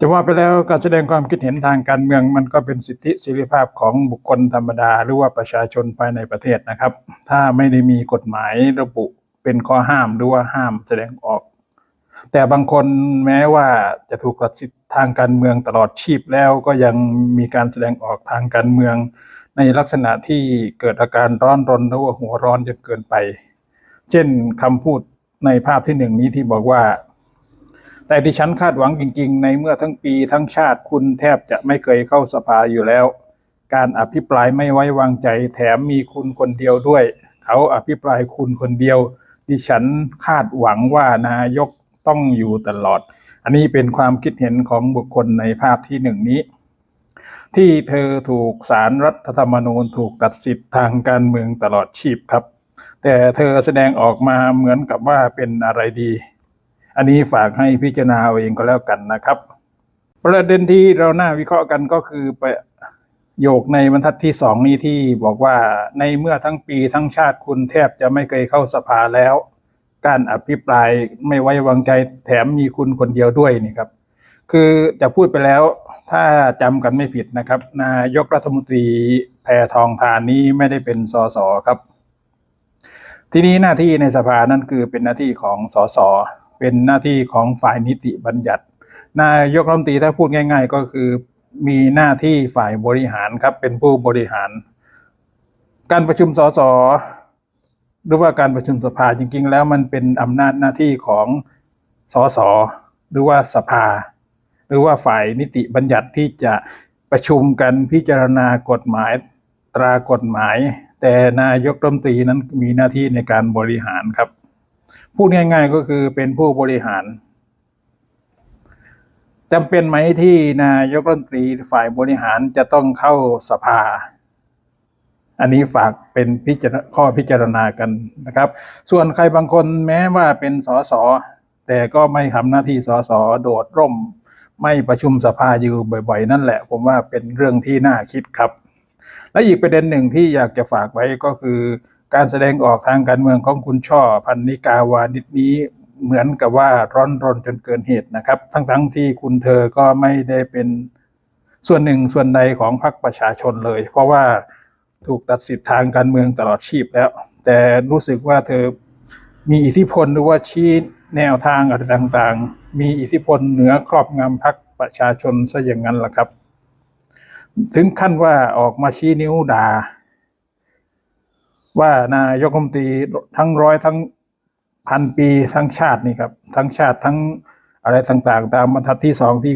จะว่าไปแล้วการแสดงความคิดเห็นทางการเมืองมันก็เป็นสิทธิเสรีภาพของบุคคลธรรมดา หรือว่าประชาชนภายในประเทศนะครับ ถ้าไม่ได้มีกฎหมายระบุเป็นข้อห้ามหรือว่าห้ามแสดงออก แต่บางคนแม้ว่าจะถูกตัดสิทธิทางการเมืองตลอดชีพแล้วก็ยังมีการแสดงออกทางการเมือง ในลักษณะที่เกิดอาการร้อนรนหรือว่าหัวร้อนจนเกินไป เช่นคำพูดในภาพที่หนึ่งนี้ที่บอกว่า แต่ที่ฉันคาดหวังจริงๆ ในเมื่อทั้งปีทั้งชาติคุณแทบจะไม่เคยเข้าสภาอยู่แล้ว การอภิปรายไม่ไว้วางใจแถมมีคุณคนเดียวด้วย เขาอภิปรายคุณคนเดียว ดิฉันคาดหวังว่านายกต้องอยู่ตลอด อันนี้เป็นความคิดเห็นของบุคคลในภาพที่หนึ่งนี้ ที่เธอถูกสารรัฐธรรมนูญถูกตัดสิทธิ์ทางการเมืองตลอดชีพครับ แต่เธอแสดงออกมาเหมือนกับว่าเป็นอะไรดี อันนี้ฝากให้พิจารณาเอาเองก็แล้วกันนะครับ ประเด็นที่เราหน่าวิเคราะห์กันก็คือประโยคในบรรทัดที่สองนี้ที่บอกว่าในเมื่อทั้งปีทั้งชาติคุณแทบจะไม่เคยเข้าสภาแล้ว การอภิปรายไม่ไว้วางใจแถมมีคุณคนเดียวด้วยนี่ครับ คือจะพูดไปแล้วถ้าจำกันไม่ผิดนะครับ นายกรัฐมนตรีแพทองทานนี้ไม่ได้เป็นสสครับ ทีนี้หน้าที่ในสภานั่นคือเป็นหน้าที่ของสส เป็นหน้าที่ของฝ่ายนิติบัญญัติ นายกรัฐมนตรีถ้าพูดง่าย ๆ ก็คือมีหน้าที่ฝ่ายบริหารครับเป็นผู้บริหาร การประชุมสสหรือว่าการประชุมสภาจริง ๆ แล้วมันเป็นอำนาจหน้าที่ของสสหรือว่าสภา หรือว่าฝ่ายนิติบัญญัติที่จะประชุมกันพิจารณากฎหมายตรากฎหมาย แต่นายกรัฐมนตรีนั้นมีหน้าที่ในการบริหารครับ พูดง่าย ๆ ก็คือเป็นผู้บริหารจำเป็นไหมที่นายกรัฐมนตรีฝ่ายบริหารจะต้องเข้าสภา อันนี้ฝากเป็นพิจารณาข้อพิจารณากันนะครับ ส่วนใครบางคนแม้ว่าเป็นสสแต่ก็ไม่ทำหน้าที่สสโดดร่ม ไม่ประชุมสภาอยู่บ่อย ๆ นั่นแหละ ผมว่าเป็นเรื่องที่น่าคิดครับ และอีกประเด็นหนึ่งที่อยากจะฝากไว้ก็คือ การแสดงออกทางการเมืองของคุณช่อพันนิกาวานิชนี้เหมือนกับว่าร้อนรนจนเกินเหตุนะครับ ทั้งๆทที่คุณเธอก็ไม่ได้เป็นส่วนหนึ่งส่วนใดของพรรคประชาชนเลย เพราะว่าถูกตัดสิทธิ์ทางการเมืองตลอดชีพแล้ว แต่รู้สึกว่าเธอมีอิทธิพลหรือว่าชี้แนวทางอะไรต่างๆ มีอิทธิพลเหนือครอบงำพรรคประชาชนซะอย่างนั้นล่ะครับ ถึงขั้นว่าออกมาชี้นิ้วด่า ว่านายกรัฐมนตรีทั้งร้อยทั้งพันปีทั้งชาตินี่ครับทั้งชาติทั้งอะไรต่างๆ ตามบรรทัดที่สองที่